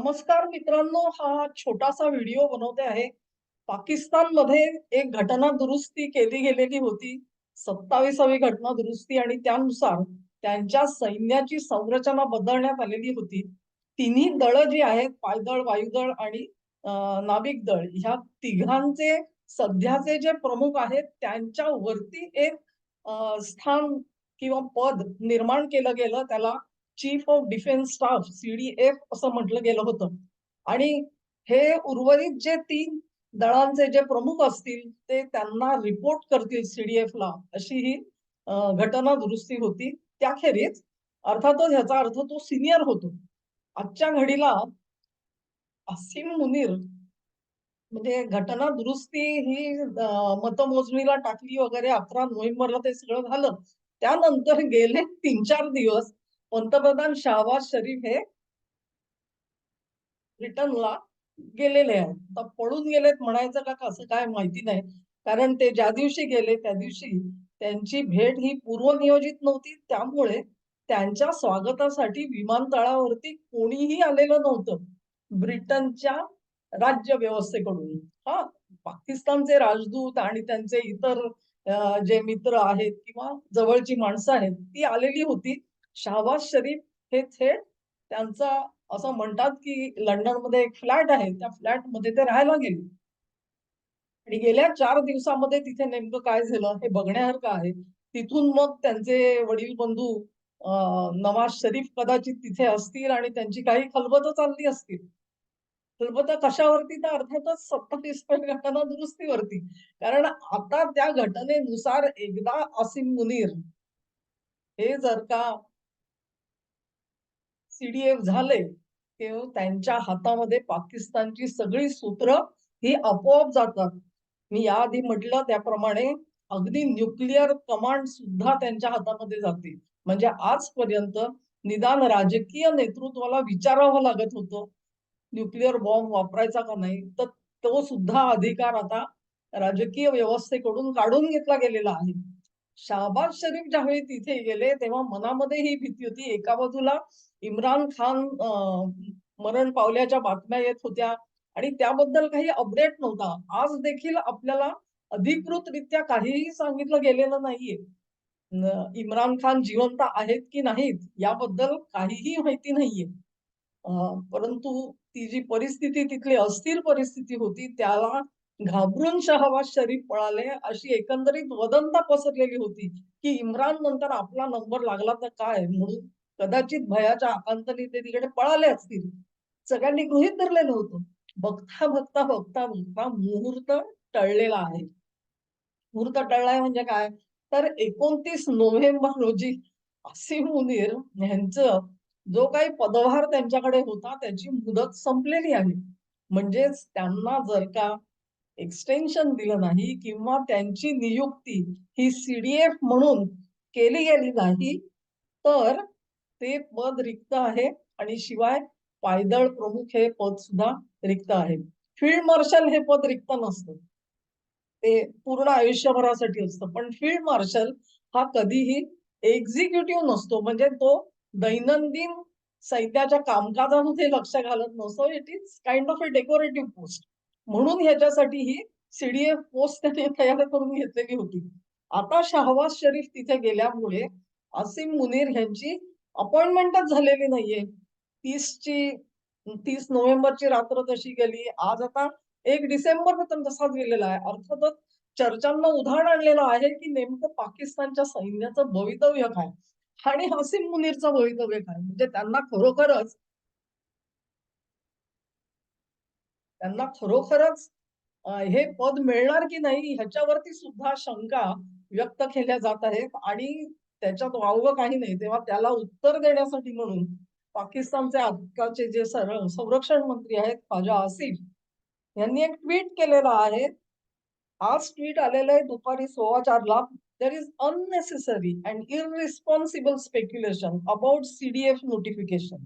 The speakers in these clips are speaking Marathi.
नमस्कार मित्रांनो हा छोटासा व्हिडिओ बनवते आहे. पाकिस्तानमध्ये एक घटना दुरुस्ती केली गेलेली होती. सत्तावीसावी घटना दुरुस्ती आणि त्यानुसार त्यांच्या सैन्याची संरचना बदलण्यात आलेली होती. तिन्ही दळ जी आहेत पायदळ वायुदळ आणि नाविक दळ ह्या तिघांचे सध्याचे जे प्रमुख आहेत त्यांच्यावरती एक स्थान किंवा पद निर्माण केलं गेलं. त्याला chief of defence staff CDF असं म्हटलं गेलं होतं. आणि हे उर्वरित जे तीन दळांचे जे प्रमुख असतील ते त्यांना रिपोर्ट करतील सीडीएफ ला अशी ही घटना दुरुस्ती होती. त्याखेरीज अर्थातच ह्याचा अर्थ तो सिनियर होतो. आजच्या घडीला असीम मुनीर म्हणजे घटना दुरुस्ती ही मतमोजणीला टाकली वगैरे अकरा नोव्हेंबरला ते सगळं झालं. त्यानंतर गेले तीन चार दिवस पंतप्रधान शाहबाज शरीफ हे ब्रिटनला गेलेले आहेत. आता पळून गेलेत म्हणायचं का कसं काय माहिती नाही. कारण ते ज्या दिवशी गेले त्या दिवशी त्यांची भेट ही पूर्वनियोजित नव्हती. त्यामुळे त्यांच्या स्वागतासाठी विमानतळावरती कोणीही आलेलं नव्हतं. ब्रिटनच्या राज्य व्यवस्थेकडून. हा पाकिस्तानचे राजदूत आणि त्यांचे इतर जे मित्र आहेत किंवा जवळची माणसं आहेत ती आलेली होती. शाहबाज शरीफ हे थेट त्यांचा असं म्हणतात की लंडनमध्ये एक फ्लॅट आहे त्या फ्लॅटमध्ये ते राहायला गेले. आणि गेल्या चार दिवसामध्ये तिथे नेमकं काय झालं हे बघण्यासारखं आहे. तिथून मग त्यांचे वडील बंधू अं, नवाज शरीफ कदाचित तिथे असतील आणि त्यांची काही खलबत चालली असतील. खलबत कशावरती? तर अर्थातच सत्तावीस घटना दुरुस्तीवरती. कारण आता त्या घटनेनुसार एकदा असिम मुनीर हे जर का सीडीएफ झाले तेव्हा त्यांच्या हातामध्ये पाकिस्तानची सगळी सूत्र ही आपोआप जातात. मी याआधी म्हटलं त्याप्रमाणे अगदी न्यूक्लिअर कमांड सुद्धा त्यांच्या हातामध्ये जाते. म्हणजे आजपर्यंत निदान राजकीय नेतृत्वाला विचारावं लागत होतं न्यूक्लिअर बॉम्ब वापरायचा का नाही? तर तो सुद्धा अधिकार आता राजकीय व्यवस्थेकडून काढून घेतला गेलेला आहे. शाहबाद शरीफ ज्यावेळी तिथे गेले तेव्हा मनामध्ये ही भीती होती. एका बाजूला इम्रान खान मरण पावल्याच्या बातम्या येत होत्या आणि त्याबद्दल काही अपडेट नव्हता. आज देखील आपल्याला अधिकृतरित्या काहीही सांगितलं गेलेलं नाहीये. इम्रान खान जिवंत आहेत की नाहीत याबद्दल काहीही माहिती नाहीये. अं, परंतु ती जी परिस्थिती तिथली अस्थिर परिस्थिती होती त्याला घाबरून शहबाज शरीफ पळाले अशी एकंदरीत वदंता पसरलेली होती की इम्रान नंतर आपला नंबर लागला तर काय? म्हणून कदाचित भयाच्या आकांतने ते तिकडे पळाले असतील. सगळ्यांनी गृहीत धरलेलं होतं. बघता बघता बघता बघता मुहूर्त टळलेला आहे. मुहूर्त टळलाय म्हणजे काय? तर एकोणतीस नोव्हेंबर रोजी असीम मुनीर यांचं जो काही पदभार त्यांच्याकडे होता त्याची मुदत संपलेली आहे. म्हणजेच त्यांना जर का एक्सटेन्शन दिलं नाही किंवा त्यांची नियुक्ती ही सीडीएफ म्हणून केली गेली नाही तर ते पद रिक्त आहे आणि शिवाय पायदळ प्रमुख हे पद सुद्धा रिक्त आहे. फील्ड मार्शल हे पद रिक्त नसतं. ते पूर्ण आयुष्यभरासाठी असतं. पण फील्ड मार्शल हा कधीही एक्झिक्युटिव्ह नसतो. म्हणजे तो दैनंदिन सैन्याच्या कामकाजामध्ये लक्ष घालत नसतो. It is kind of a decorative post म्हणून ह्याच्यासाठी ही सीडीएफ पोस्ट त्याने तयार करून घेतलेली होती. आता शाहवाज शरीफ तिथे गेल्यामुळे असीम मुनीर ह्यांची अपॉइंटमेंटच झालेली नाहीये. तीसची तीस नोव्हेंबरची रात्र तशी गेली आज आता एक डिसेंबर पर्यंत तसाच गेलेला आहे. अर्थातच चर्चांना उधाण आणलेलं आहे की नेमकं पाकिस्तानच्या सैन्याचं भवितव्य काय? आणि हसीम मुनीरचं भवितव्य काय? म्हणजे त्यांना खरोखरच त्यांना खरोखरच हे पद मिळणार की नाही ह्याच्यावरती सुद्धा शंका व्यक्त केल्या जात आहेत. आणि त्याच्यात वावगं काही नाही. तेव्हा त्याला उत्तर देण्यासाठी म्हणून पाकिस्तानचे आजकालचे जे सर- संरक्षण मंत्री आहेत ख्वाजा आसिफ यांनी एक ट्विट केलेलं आहे. आज ट्विट आलेलं आहे दुपारी सोळा चारला there is unnecessary and irresponsible speculation about CDF notification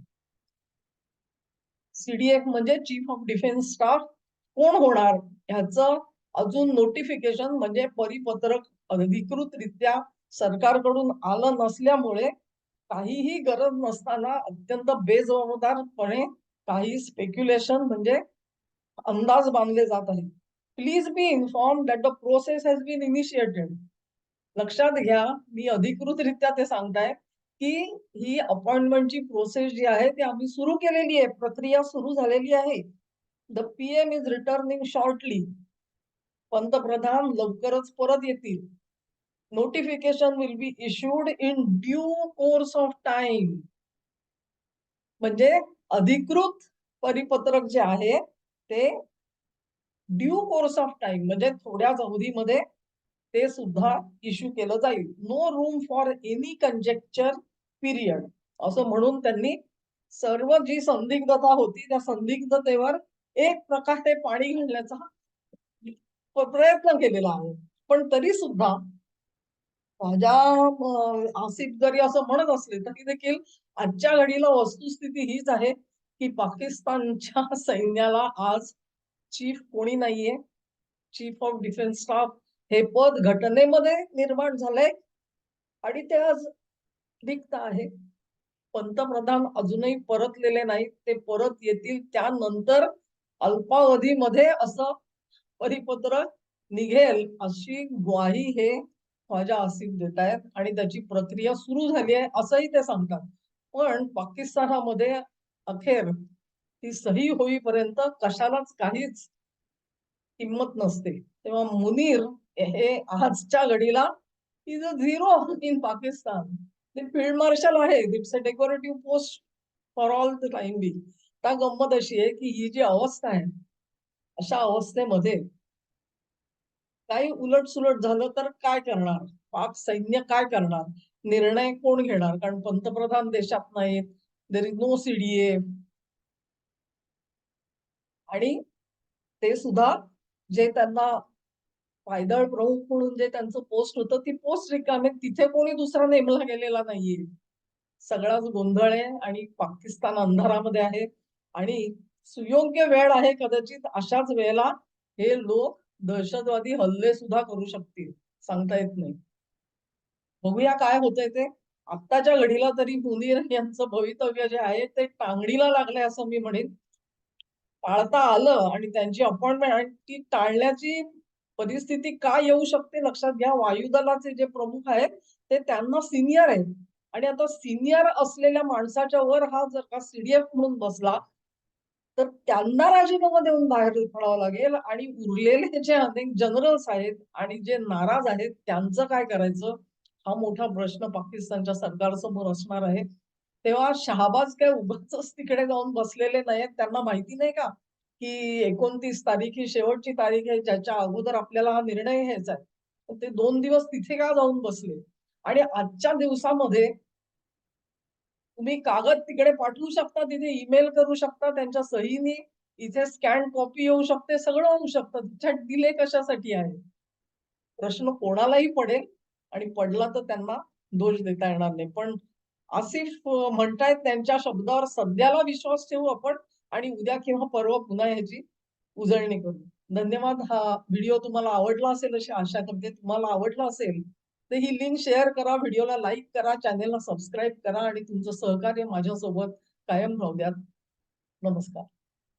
CDF म्हणजे चीफ ऑफ डिफेन्स स्टाफ कोण होणार? ह्याचं अजून नोटिफिकेशन म्हणजे परिपत्रक अधिकृतरित्या सरकारकडून आलं नसल्यामुळे काहीही गरज नसताना अत्यंत बेजबाबदारपणे काही स्पेक्युलेशन म्हणजे अंदाज बांधले जात आहेत. Please be informed that the process has been initiated लक्षात घ्या मी अधिकृतरित्या ते सांगताय. की ही अपॉइंटमेंटची प्रोसेस जी आहे ती आम्ही सुरू केलेली आहे प्रक्रिया सुरू झालेली आहे. The PM is returning shortly पंतप्रधान लवकरच परत येतील. Notification will be issued in due course of time म्हणजे अधिकृत परिपत्रक जे आहे ते ड्यू कोर्स ऑफ टाइम म्हणजे थोड्याच अवधीमध्ये ते सुद्धा इश्यू केलं जाईल. No room for any conjecture period असं म्हणून त्यांनी सर्व जी संदिग्धता होती त्या संदिग्धतेवर एक प्रकारे पाणी घालण्याचा प्रयत्न केलेला आहे. पण तरी सुद्धा माझ्या आसिफ जरी असं म्हणत असले तरी देखील आजच्या घडीला वस्तुस्थिती हीच आहे की पाकिस्तानच्या सैन्याला आज चीफ कोणी नाहीये. चीफ ऑफ डिफेन्स स्टाफ हे पद घटनेमध्ये निर्माण झालंय आणि ते आज रिक्त आहे. पंतप्रधान अजूनही परतलेले नाहीत. ते परत येतील त्यानंतर अल्पावधीमध्ये असं परिपत्र निघेल अशी ग्वाही हे ख्वाजा आसिफ देत आहेत आणि त्याची प्रक्रिया सुरू झाली आहे असंही ते सांगतात. पण पाकिस्तानामध्ये अखेर ती सही होईपर्यंत कशालाच काहीच किंमत नसते. तेव्हा मुनीर हे आजच्या घडीला is a zero in Pakistan ते फील्ड मार्शल आहे it's a decorative post for all the time be त्या गंमत अशी आहे की ही जी अवस्था आहे अशा अवस्थेमध्ये काही उलट सुलट झालं तर काय करणार? पाक सैन्य काय करणार? निर्णय कोण घेणार? कारण पंतप्रधान देशात नाहीत देर इज नो सीडीए आणि ते सुद्धा जे त्यांना पायदळ प्रमुख म्हणून जे त्यांचं पोस्ट होतं ती पोस्ट रिकामे तिथे कोणी दुसरा नेमला गेलेला नाहीये. सगळाच गोंधळ आहे आणि पाकिस्तान अंधारामध्ये आहे आणि सुयोग्य वेळ आहे कदाचित अशाच वेळेला हे लोक दहशतवादी हल्ले सुद्धा करू शकतील सांगता येत नाही. बघूया काय होतंय ते. आत्ताच्या घडीला तरी मुनीर यांचं भवितव्य जे आहे ते टांगडीला लागलंय असं मी म्हणेन. टाळता आलं आणि त्यांची अपॉइंटमेंट ती टाळण्याची परिस्थिती का येऊ शकते लक्षात घ्या. वायुदलाचे जे प्रमुख आहेत ते त्यांना सिनियर आहेत. आणि आता सिनियर असलेल्या माणसाच्या वर हा जर का सीडीएफ म्हणून बसला तर त्यांना राजीनामा देऊन बाहेर पडावं लागेल. आणि उरलेले जे अनेक जनरल्स आहेत आणि जे नाराज आहेत त्यांचं काय करायचं? हा मोठा प्रश्न पाकिस्तानच्या सरकारसमोर असणार आहे. तेव्हा शहाबाज काय उगाच तिकडे जाऊन बसलेले नाहीत त्यांना माहिती नाही का? की एकोणतीस तारीख ही शेवटची तारीख आहे ज्याच्या अगोदर आपल्याला हा निर्णय घ्यायचा आहे. ते दोन दिवस तिथे का जाऊन बसले? आणि आजच्या दिवसामध्ये तुम्ही कागद तिकडे पाठवू शकता तिथे ईमेल करू शकता त्यांच्या सहीने इथे स्कॅन कॉपी येऊ शकते सगळं होऊ शकतं. तिच्यात डिले कशासाठी आहे? प्रश्न कोणालाही पडेल आणि पडला तर त्यांना दोष देता येणार नाही. पण आसिफ म्हणतायत त्यांच्या शब्दावर सध्याला विश्वास ठेवू आपण आणि उद्या किंवा परवा पुन्हा याची उजळणी करू. धन्यवाद. हा व्हिडिओ तुम्हाला आवडला असेल अशी आशा करते. तुम्हाला आवडला असेल तर ही लिंक शेअर करा व्हिडिओला लाईक करा चॅनेलला सबस्क्राईब करा आणि तुमचं सहकार्य माझ्यासोबत कायम राहू द्यात. नमस्कार.